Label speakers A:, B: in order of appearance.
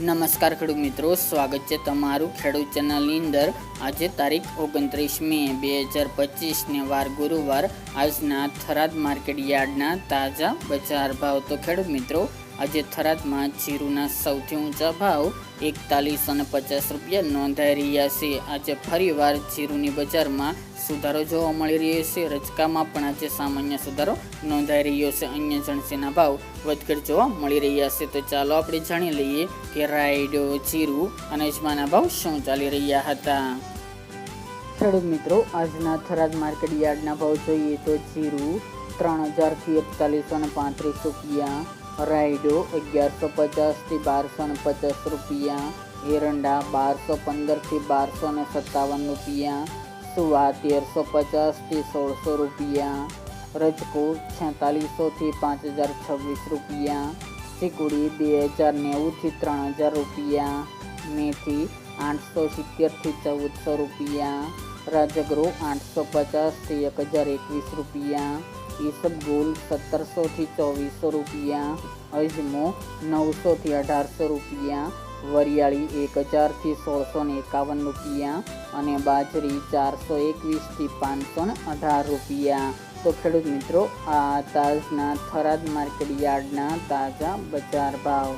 A: નમસ્કાર ખેડૂત મિત્રો, સ્વાગત છે તમારું ખેડૂત ચેનલની અંદર. આજે તારીખ ઓગણત્રીસ મે બે હજાર પચીસને વાર ગુરુવાર. આજના થરાદ માર્કેટ યાર્ડના તાજા બજાર ભાવ. તો ખેડૂત મિત્રો આજે થરાદમાં જીરુના સૌથી ઊંચા ભાવ એકતાલીસ અને પચાસ રૂપિયા નોંધાઈ રહ્યા છે. આજે ફરીવાર જીરુની બજારમાં સુધારો જોવા મળી રહ્યો છે. રચકામાં પણ આજે સામાન્ય સુધારો નોંધાઈ રહ્યો છે. અન્ય જણસીના ભાવ વધઘટ જોવા મળી રહ્યા છે. તો ચાલો આપણે જાણી લઈએ કે રાયડો, જીરુ અને અજમાના ભાવ શું ચાલી રહ્યા હતા. ખેડૂત મિત્રો, આજના થરાદ માર્કેટ યાર્ડના ભાવ જોઈએ તો જીરું ત્રણ હજારથી એકતાલીસો ને પાંત્રીસ રૂપિયા રાયડો અગિયારસો પચાસથી બારસો ને પચાસ રૂપિયા, એરંડા બારસો પંદરથી બારસો ને સત્તાવન રૂપિયા, સુવા તેરસો પચાસથી સોળસો રૂપિયા, રજકો છેતાલીસોથી પાંચ હજાર છવ્વીસ રૂપિયા, ચીકુડી બે હજાર નેવુંથી ત્રણ હજાર રૂપિયા, મેથી આઠસો સિત્તેરથી ચૌદસો રૂપિયા રાજગરો આઠસો પચાસથી એક હજાર એકવીસ રૂપિયા. ઈસબગુલ સત્તરસોથી ચોવીસો રૂપિયા. અજમો નવસોથી અઢારસો રૂપિયા. વરિયાળી એક હજારથી સોળસો ને એકાવન રૂપિયા. અને બાજરી ચારસો એકવીસથી પાંચસો ને અઢાર રૂપિયા. તો ખેડૂત મિત્રો, આ તાજના થરાદ માર્કેટ યાર્ડના તાજા બજાર ભાવ.